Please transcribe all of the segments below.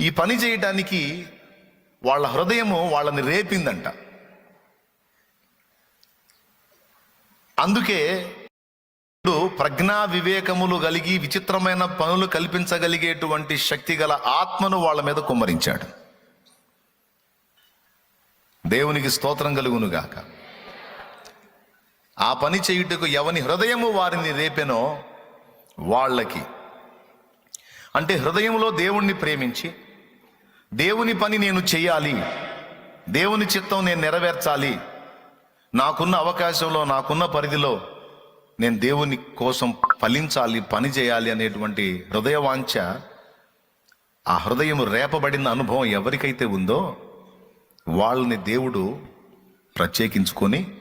ఈ పని చేయటానికి వాళ్ళ హృదయము వాళ్ళని రేపిందంట. అందుకే ఇప్పుడు ప్రజ్ఞా వివేకములు కలిగి విచిత్రమైన పనులు కల్పించగలిగేటువంటి శక్తి గల ఆత్మను వాళ్ళ మీద కుమ్మరించాడు. దేవునికి స్తోత్రం కలుగునుగాక. ఆ పని చేయుటకు ఎవని హృదయము వారిని రేపెనో వాళ్ళకి. అంటే హృదయంలో దేవుణ్ణి ప్రేమించి దేవుని పని నేను చేయాలి. దేవుని చిత్తం నేను నెరవేర్చాలి. నాకున్న అవకాశంలో నాకున్న పరిధిలో నేను దేవుని కోసం ఫలించాలి పని చేయాలి అనేటువంటి హృదయ వాంఛ ఆ హృదయం రేపబడిన అనుభవం ఎవరికైతే ఉందో వాళ్ళని దేవుడు ప్రత్యేకించుకొని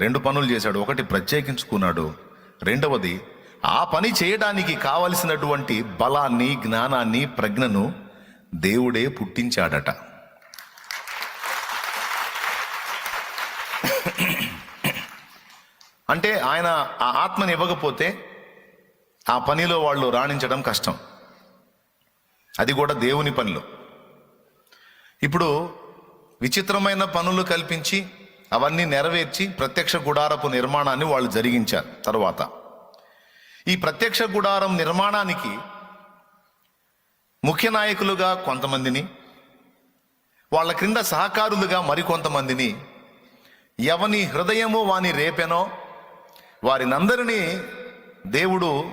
రెండు పనులు చేశాడు. ఒకటి ప్రత్యేకించుకున్నాడు. రెండవది ఆ పని చేయడానికి కావలసినటువంటి బలాన్ని జ్ఞానాన్ని ప్రజ్ఞను దేవుడే పుట్టించాడట. అంటే ఆయన ఆ ఆత్మని ఇవ్వకపోతే ఆ పనిలో వాళ్ళు రాణించడం కష్టం. అది కూడా దేవుని పనులు. ఇప్పుడు విచిత్రమైన పనులు కల్పించి అవన్నీ నెరవేర్చి ప్రత్యక్ష గుడారపు నిర్మాణాన్ని వాళ్ళు జరిగించారు తర్వాత. ఈ ప్రత్యక్ష గుడారం నిర్మాణానికి ముఖ్య నాయకులుగా కొంతమందిని వాళ్ళ క్రింద సహకారులుగా మరికొంతమందిని ఎవని హృదయమో వాని రేపెనో వారినందరినీ దేవుడు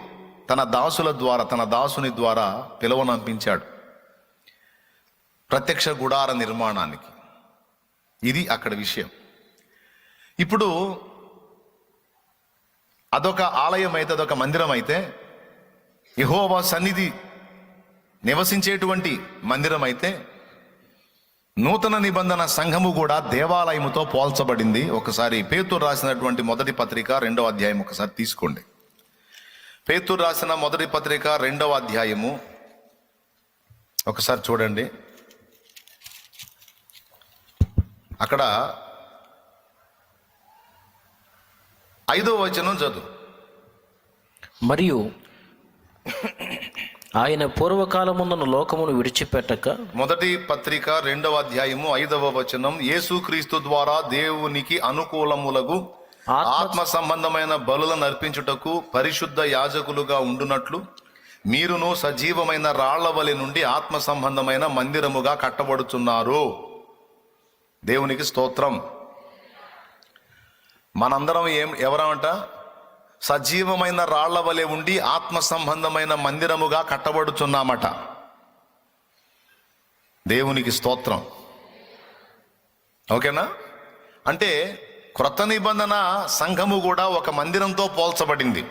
తన దాసుల ద్వారా తన దాసుని ద్వారా పిలువనంపించాడు. ప్రత్యక్ష గుడార నిర్మాణానికి. ఇది అక్కడ విషయం. ఇప్పుడు అదొక ఆలయం అయితే అదొక మందిరం అయితే యహోవా సన్నిధి నివసించేటువంటి మందిరం అయితే నూతన నిబంధన సంఘము కూడా దేవాలయముతో పోల్చబడింది. ఒకసారి పేతురు రాసినటువంటి మొదటి పత్రిక రెండవ అధ్యాయం ఒకసారి తీసుకోండి. పేతురు రాసిన మొదటి పత్రిక రెండవ అధ్యాయము. ఒకసారి చూడండి. అక్కడ ఐదో వచనం చదువు. మరియు ఆయన పూర్వకాలముందున లోకమును విడిచిపెట్టక మొదటి పత్రిక రెండవ అధ్యాయము ఐదవ వచనం యేసుక్రీస్తు ద్వారా దేవునికి అనుకూలములకు ఆత్మ సంబంధమైన బలులను అర్పించుటకు పరిశుద్ధ యాజకులుగా ఉండునట్లు మీరును సజీవమైన రాళ్ళ వలె నుండి ఆత్మ సంబంధమైన మందిరముగా కట్టబడుచున్నారు. దేవునికి స్తోత్రం. మనందరం ఏం ఎవరమంట? సజీవమైన రాళ్ళ వలె ఉండి ఆత్మ సంబంధమైన మందిరముగా కట్టబడుచున్నామట. దేవునికి స్తోత్రం. ఓకేనా? అంటే క్రొత్త నిబంధన సంఘము కూడా ఒక మందిరంతో పోల్చబడింది.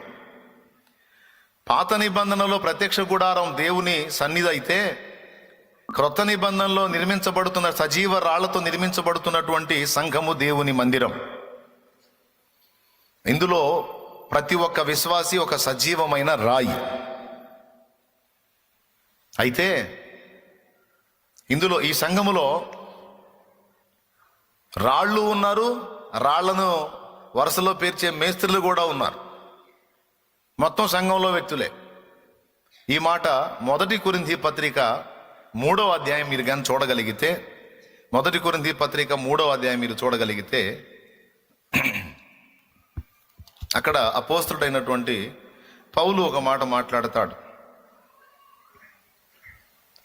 పాత నిబంధనలో ప్రత్యక్ష గుడారం దేవుని సన్నిధి అయితే క్రొత్త నిబంధనలో నిర్మించబడుతున్న సజీవ రాళ్ళతో నిర్మించబడుతున్నటువంటి సంఘము దేవుని మందిరం. ఇందులో ప్రతి ఒక్క విశ్వాసి ఒక సజీవమైన రాయి. అయితే ఇందులో ఈ సంఘములో రాళ్ళు ఉన్నారు రాళ్ళను వరుసలో పేర్చే మేస్త్రులు కూడా ఉన్నారు. మొత్తం సంఘంలో వ్యక్తులే. ఈ మాట మొదటి కురింది పత్రిక మూడవ అధ్యాయం మీరు కానీ చూడగలిగితే మొదటి కురింది పత్రిక మూడవ అధ్యాయం మీరు చూడగలిగితే అక్కడ అపోస్తుడైనటువంటి పౌలు ఒక మాట మాట్లాడతాడు.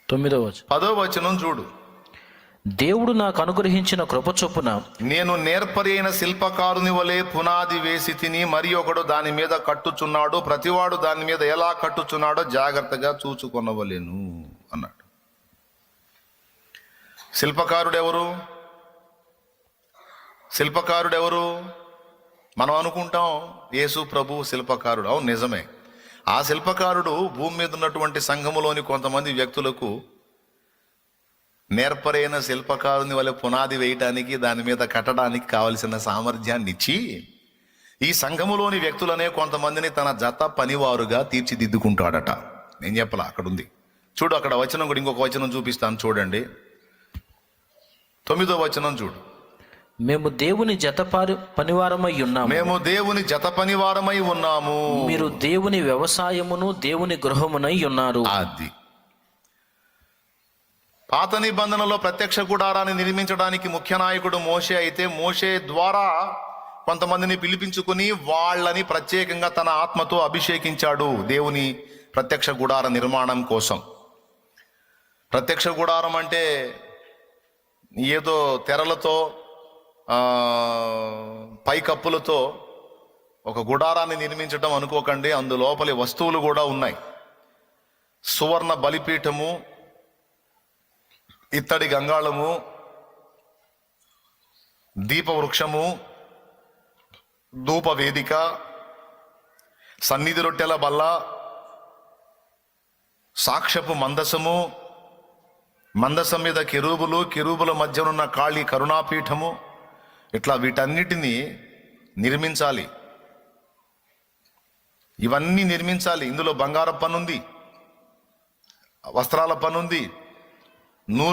తొమ్మిదవ. పదో వచనం చూడు. దేవుడు నాకు అనుగ్రహించిన కృప చొప్పున నేను నేర్పరి అయిన శిల్పకారుని వలె పునాది వేసి తిని మరి ఒకడు దాని మీద కట్టుచున్నాడు ప్రతివాడు దాని మీద ఎలా కట్టుచున్నాడో జాగ్రత్తగా చూచుకొనవలెను అన్నాడు. శిల్పకారుడు ఎవరు శిల్పకారుడు ఎవరు మనం అనుకుంటాం యేసు ప్రభు శిల్పకారుడు. అవును నిజమే. ఆ శిల్పకారుడు భూమి మీద ఉన్నటువంటి సంఘములోని కొంతమంది వ్యక్తులకు నేర్పరైన శిల్పకారుని వల్ల పునాది వేయటానికి దాని మీద కట్టడానికి కావలసిన సామర్థ్యాన్ని ఇచ్చి ఈ సంఘములోని వ్యక్తులనే కొంతమందిని తన జత పనివారుగా తీర్చిదిద్దుకుంటాడట. నేను చెప్పలా అక్కడ ఉంది చూడు అక్కడ వచనం కూడా ఇంకొక వచనం చూపిస్తాను చూడండి. తొమ్మిదో వచనం చూడు. మేము దేవుని జతపారి పనివారమై ఉన్నాము. మేము దేవుని జత పనివారమై ఉన్నాము. మీరు దేవుని వ్యవసాయమును దేవుని గృహమునై ఉన్నారు. అది. పాత నిబంధనలో ప్రత్యక్ష గుడారాన్ని నిర్మించడానికి ముఖ్య నాయకుడు మోషే అయితే మోషే ద్వారా కొంతమందిని పిలిపించుకుని వాళ్ళని ప్రత్యేకంగా తన ఆత్మతో అభిషేకించాడు దేవుని ప్రత్యక్ష గుడార నిర్మాణం కోసం. ప్రత్యక్ష గుడారం అంటే ఏదో తెరలతో పైకప్పులతో ఒక గుడారాన్ని నిర్మించడం అనుకోకండి. అందులోపలి వస్తువులు కూడా ఉన్నాయి. సువర్ణ బలిపీఠము ఇత్తడి గంగాళము దీపవృక్షము ధూప వేదిక సన్నిధి రొట్టెల బల్ల సాక్ష్యపు మందసము మందసం మీద కిరూబులు కిరూబుల మధ్యనున్న కాళీ కరుణాపీఠము ఇట్లా వీటన్నిటినీ నిర్మించాలి. ఇవన్నీ నిర్మించాలి. ఇందులో బంగారం పనుంది వస్త్రాల పనుంది నూ